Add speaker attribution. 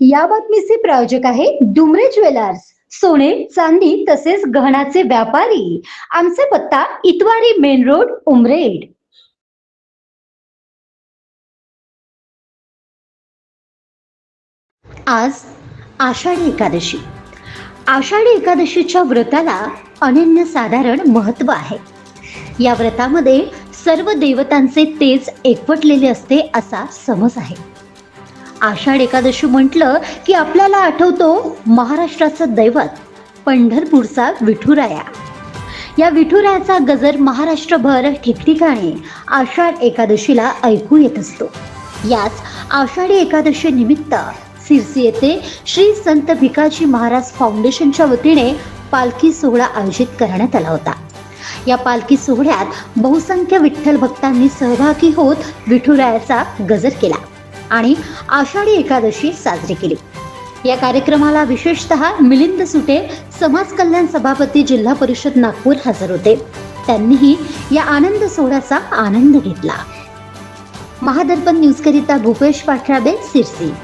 Speaker 1: या बातमीचे प्रायोजक आहे डुमरे ज्वेलर्स. सोने चांदी तसेच गहनाचे व्यापारी. आमचा पत्ता इतवारी मेन रोड उमरेड. आज आषाढी एकादशी. आषाढी एकादशीच्या व्रताला अनन्यसाधारण महत्त्व आहे. या व्रतामध्ये सर्व देवतांचे तेज एकवटलेले असते असा समज आहे. आषाढ एकादशी म्हटलं की आपल्याला आठवतो महाराष्ट्राचं दैवत पंढरपूरचा विठुराया. या विठुरायाचा गजर महाराष्ट्रभर ठिकठिकाणी आषाढ एकादशीला ऐकू येत असतो. याच आषाढी एकादशी निमित्त सिरसी येथे श्री संत भिकाजी महाराज फाउंडेशनच्या वतीने पालखी सोहळा आयोजित करण्यात आला होता. या पालखी सोहळ्यात बहुसंख्य विठ्ठल भक्तांनी सहभागी होत विठुरायाचा गजर केला. आणि आषाढी एकादशी साजरी केली. या कार्यक्रमाला विशेषतः मिलिंद सुटे समाज कल्याण सभापती जिल्हा परिषद नागपूर हजर होते. त्यांनीही या आनंद सोहळ्याचा आनंद घेतला. महादर्पण न्यूजकरिता भूपेश पाठराबे सिरसी.